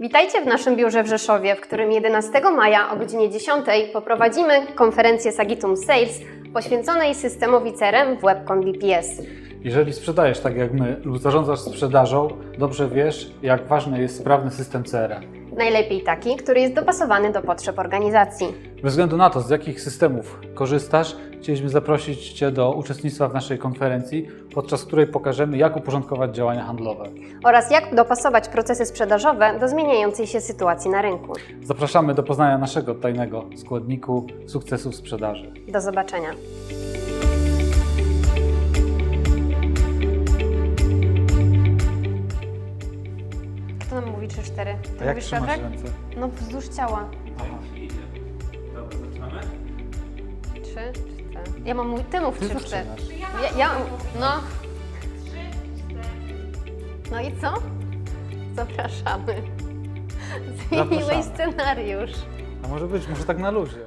Witajcie w naszym biurze w Rzeszowie, w którym 11 maja o godzinie 10 poprowadzimy konferencję Sagitum Sales poświęconej systemowi CRM w WebCon VPS. Jeżeli sprzedajesz tak jak my lub zarządzasz sprzedażą, dobrze wiesz, jak ważny jest sprawny system CRM. Najlepiej taki, który jest dopasowany do potrzeb organizacji. Bez względu na to, z jakich systemów korzystasz, chcieliśmy zaprosić Cię do uczestnictwa w naszej konferencji, podczas której pokażemy, jak uporządkować działania handlowe. Oraz jak dopasować procesy sprzedażowe do zmieniającej się sytuacji na rynku. Zapraszamy do poznania naszego tajnego składniku sukcesu w sprzedaży. Do zobaczenia. Kto nam mówi 3-4? Ty A jak mówisz trzymasz Piotrek? ręce? No wzdłuż ciała. Dobra, zaczynamy? 3, 4. Ja mam mój, ty mów Ty 3, 4. zaczynasz. Ja, ja, no. No i co? Zapraszamy. Zmieniłeś Zapraszamy. scenariusz. A może być, może tak na luzie.